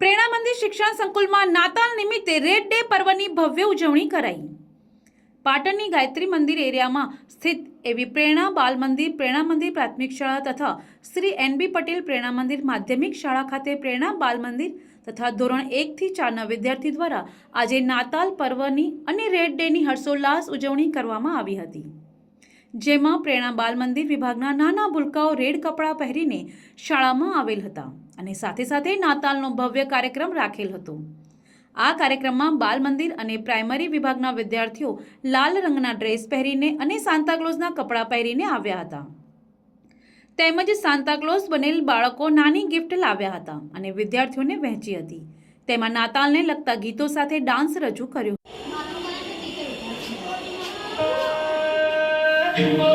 પ્રેરણા મંદિર શિક્ષણ સંકુલમાં નાતાલ નિમિત્તે રેડ ડે પર્વની ભવ્ય ઉજવણી કરાઈ. પાટણની ગાયત્રી મંદિર એરિયામાં સ્થિત એવી પ્રેરણા બાલ મંદિર, પ્રેરણા મંદિર પ્રાથમિક શાળા તથા શ્રી એનબી પટેલ પ્રેરણા મંદિર માધ્યમિક શાળા ખાતે પ્રેરણા બાલ મંદિર તથા ધોરણ એકથી ચારના વિદ્યાર્થી દ્વારા આજે નાતાલ પર્વની અને રેડ ડેની હર્ષોલ્લાસ ઉજવણી કરવામાં આવી હતી. જેમાં પ્રેરણા બાલ મંદિર વિભાગના નાના ભૂલકાઓ રેડ કપડાં પહેરીને શાળામાં આવેલ હતા અને સાથે સાથે નાતાલનો ભવ્ય કાર્યક્રમ રાખેલ હતો. આ કાર્યક્રમમાં બાલ મંદિર અને પ્રાઇમરી વિભાગના વિદ્યાર્થીઓ લાલ રંગના ડ્રેસ પહેરીને અને સાન્તાક્લોઝના કપડાં પહેરીને આવ્યા હતા. તેમજ સાન્તાક્લોઝ બનેલ બાળકો નાની ગિફ્ટ લાવ્યા હતા અને વિદ્યાર્થીઓને વહેંચી હતી. તેમાં નાતાલને લગતા ગીતો સાથે ડાન્સ રજૂ કર્યો. You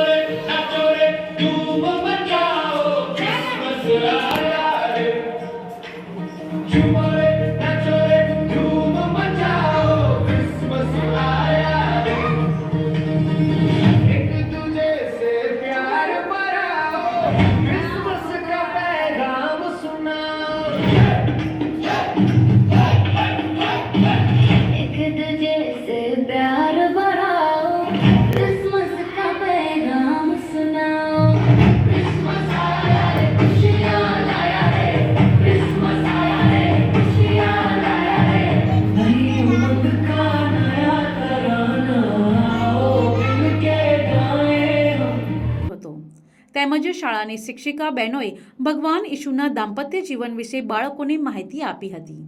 તેમજ શાળાની શિક્ષિકા બહેનોએ ભગવાન ઈશુના દાંપત્ય જીવન વિશે બાળકોને માહિતી આપી હતી.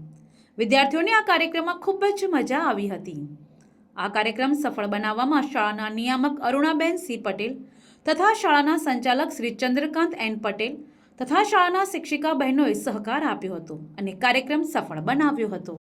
વિદ્યાર્થીઓને આ કાર્યક્રમમાં ખૂબ જ મજા આવી હતી. આ કાર્યક્રમ સફળ બનાવવામાં શાળાના નિયામક અરુણાબેન સી પટેલ તથા શાળાના સંચાલક શ્રી ચંદ્રકાંત એન પટેલ તથા શાળાના શિક્ષિકા બહેનોએ સહકાર આપ્યો હતો અને કાર્યક્રમ સફળ બનાવ્યો હતો.